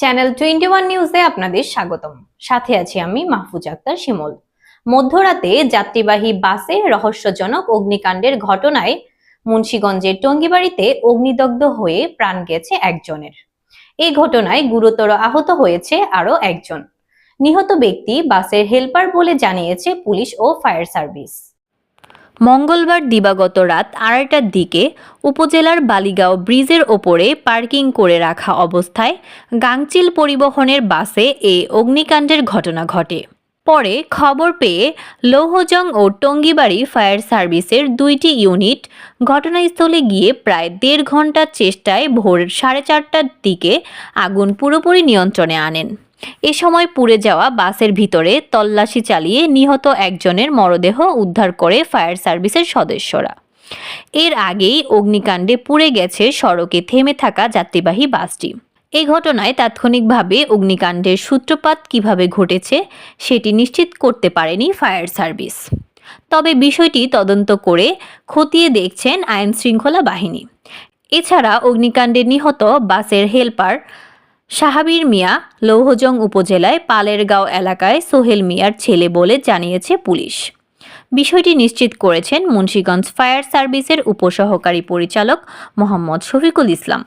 Channel twenty one নিউজে আপনাদের স্বাগতম। সাথে আছি আমি মাহফুজ আক্তার শিমল। মধ্যরাতে যাত্রীবাহী বাসে রহস্যজনক অগ্নিকাণ্ডের ঘটনায় মুন্সীগঞ্জের টঙ্গিবাড়িতে অগ্নিদগ্ধ হয়ে প্রাণ গেছে একজনের। এই ঘটনায় গুরুতর আহত হয়েছে আরও একজন। নিহত ব্যক্তি বাসের হেল্পার বলে জানিয়েছে পুলিশ ও ফায়ার সার্ভিস। মঙ্গলবার দিবাগত রাত আড়াইটার দিকে উপজেলার বালিগাঁও ব্রিজের ওপরে পার্কিং করে রাখা অবস্থায় গাংচিল পরিবহনের বাসে এ অগ্নিকাণ্ডের ঘটনা ঘটে। পরে খবর পেয়ে লৌহজং ও টঙ্গিবাড়ি ফায়ার সার্ভিসের দুইটি ইউনিট ঘটনাস্থলে গিয়ে প্রায় দেড় ঘণ্টার চেষ্টায় ভোর সাড়ে চারটার দিকে আগুন পুরোপুরি নিয়ন্ত্রণে আনেন। এ সময় পুড়ে যাওয়া বাসের ভিতরে তল্লাশি চালিয়ে নিহত একজনের মরদেহ উদ্ধার করে ফায়ার সার্ভিসের সদস্যরা। এর আগেই অগ্নিকাণ্ডে পুড়ে গেছে সড়কে থেমে থাকা যাত্রীবাহী বাসটি। এই ঘটনায় তাৎক্ষণিকভাবে অগ্নিকাণ্ডের সূত্রপাত কীভাবে ঘটেছে সেটি নিশ্চিত করতে পারেনি ফায়ার সার্ভিস। তবে বিষয়টি তদন্ত করে খতিয়ে দেখছেন আইন শৃঙ্খলা বাহিনী। এছাড়া অগ্নিকাণ্ডে নিহত বাসের হেলপার সাহাবীর মিয়া লৌহজং উপজেলায় পালেরগাঁও এলাকায় সোহেল মিয়ার ছেলে বলে জানিয়েছে পুলিশ। বিষয়টি নিশ্চিত করেছেন মুন্সীগঞ্জ ফায়ার সার্ভিসের উপসহকারী পরিচালক মোহাম্মদ শফিকুল ইসলাম।